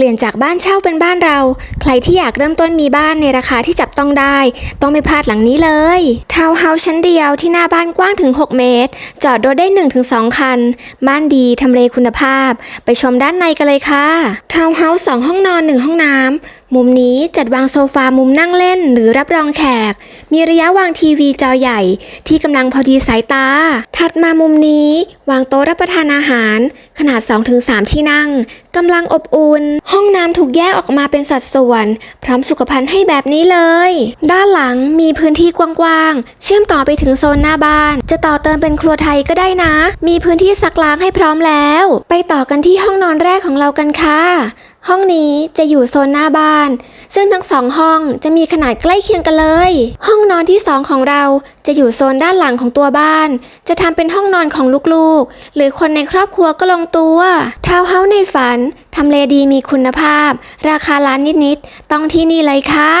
ลี่ยนจากบ้านเช่าเป็นบ้านเรา ใครที่อยากเริ่มต้นมีบ้านในราคาที่จับต้องได้ ต้องไม่พลาดหลังนี้เลยทาวน์เฮาส์ชั้นเดียวที่หน้าบ้านกว้างถึง 6 เมตร จอดรถได้ 1-2 คัน บ้านดีทำเลคุณภาพ ไปชมด้านในกันเลยค่ะทาวน์เฮาส์สห้องนอน 1 ห้องน้ำ มุมนี้จัดวางโซฟามุมนั่งเล่นหรือรับรองแขก มีระยะวางทีวีจอใหญ่ ที่กำลังพอดีสายตา ถัดมามุมนี้ วางโต๊ะรับประทานอาหาร ขนาด 2-3 ที่นั่งกำลังอบอุ่น ห้องน้ำถูกแยกออกมาเป็นสัดส่วน พร้อมสุขภัณฑ์ให้แบบนี้เลย ด้านหลังมีพื้นที่กว้างๆ เชื่อมต่อไปถึงโซนหน้าบ้าน จะต่อเติมเป็นครัวไทยก็ได้นะ มีพื้นที่ซักล้างให้พร้อมแล้ว ไปต่อกันที่ห้องนอนแรกของเรากันค่ะ ห้องนี้จะอยู่โซนหน้าบ้าน ซึ่งทั้งสองห้องจะมีขนาดใกล้เคียงกันเลย ห้องนอนที่สองของเราจะอยู่โซนด้านหลังของตัวบ้าน จะทำเป็นห้องนอนของลูกๆ หรือคนในครอบครัวก็ลงตัวทาวน์เฮาส์ในฝันทำเลดีมีคุณภาพ ราคาล้านนิดๆ ต้องที่นี่เลยค่ะ